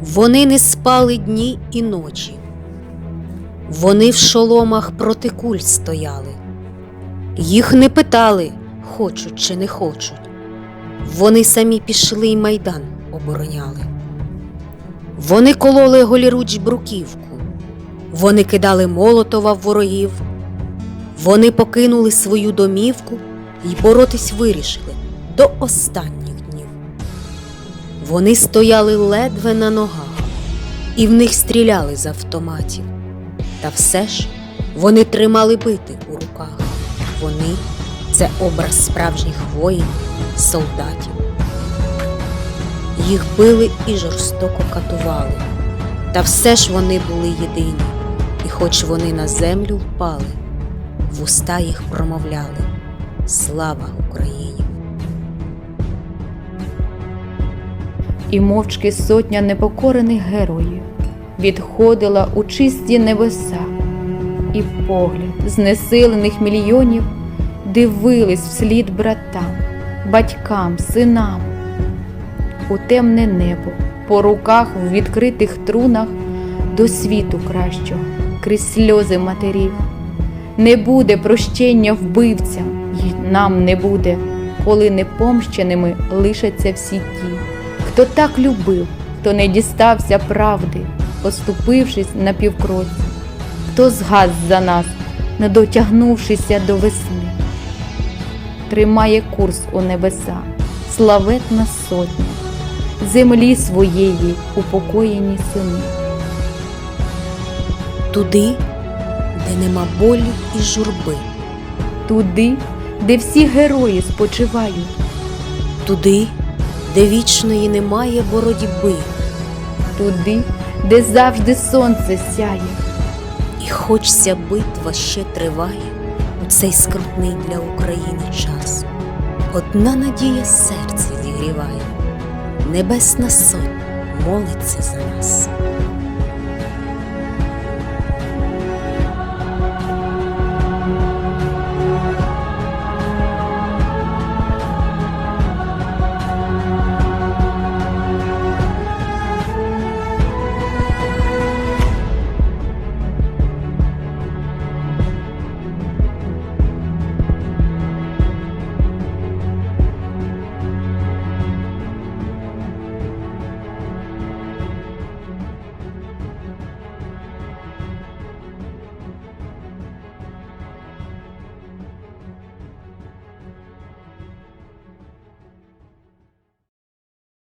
Вони не спали дні і ночі. Вони в шоломах проти куль стояли. Їх не питали, хочуть чи не хочуть. Вони самі пішли й майдан обороняли. Вони кололи голіруч бруківку, вони кидали молотова в ворогів, вони покинули свою домівку і боротись вирішили до останніх днів. Вони стояли ледве на ногах, і в них стріляли з автоматів. Та все ж вони тримали бити у руках. Вони це образ справжніх воїнів, солдатів. Їх били і жорстоко катували, та все ж вони були єдині, і хоч вони на землю впали, в уста їх промовляли Слава Україні! І мовчки сотня непокорених героїв відходила у чисті небеса, і погляд знесилених мільйонів дивились вслід братам, батькам, синам. У темне небо, по руках в відкритих трунах до світу кращого, крізь сльози матерів. Не буде прощення вбивцям, й нам не буде, коли непомщеними лишаться всі ті, хто так любив, хто не дістався правди, поступившись на півкроці, хто згас за нас, не дотягнувшися до весни. Тримає курс у небеса, славетна сотня, землі своєї упокоєні сини. Туди, де нема болі і журби, туди, де всі герої спочивають, туди, де вічної немає боротьби, туди, де завжди сонце сяє, і хоч ця битва ще триває у цей скрутний для України час. Одна надія серце зігріває, Небесна Сонь молиться за нас.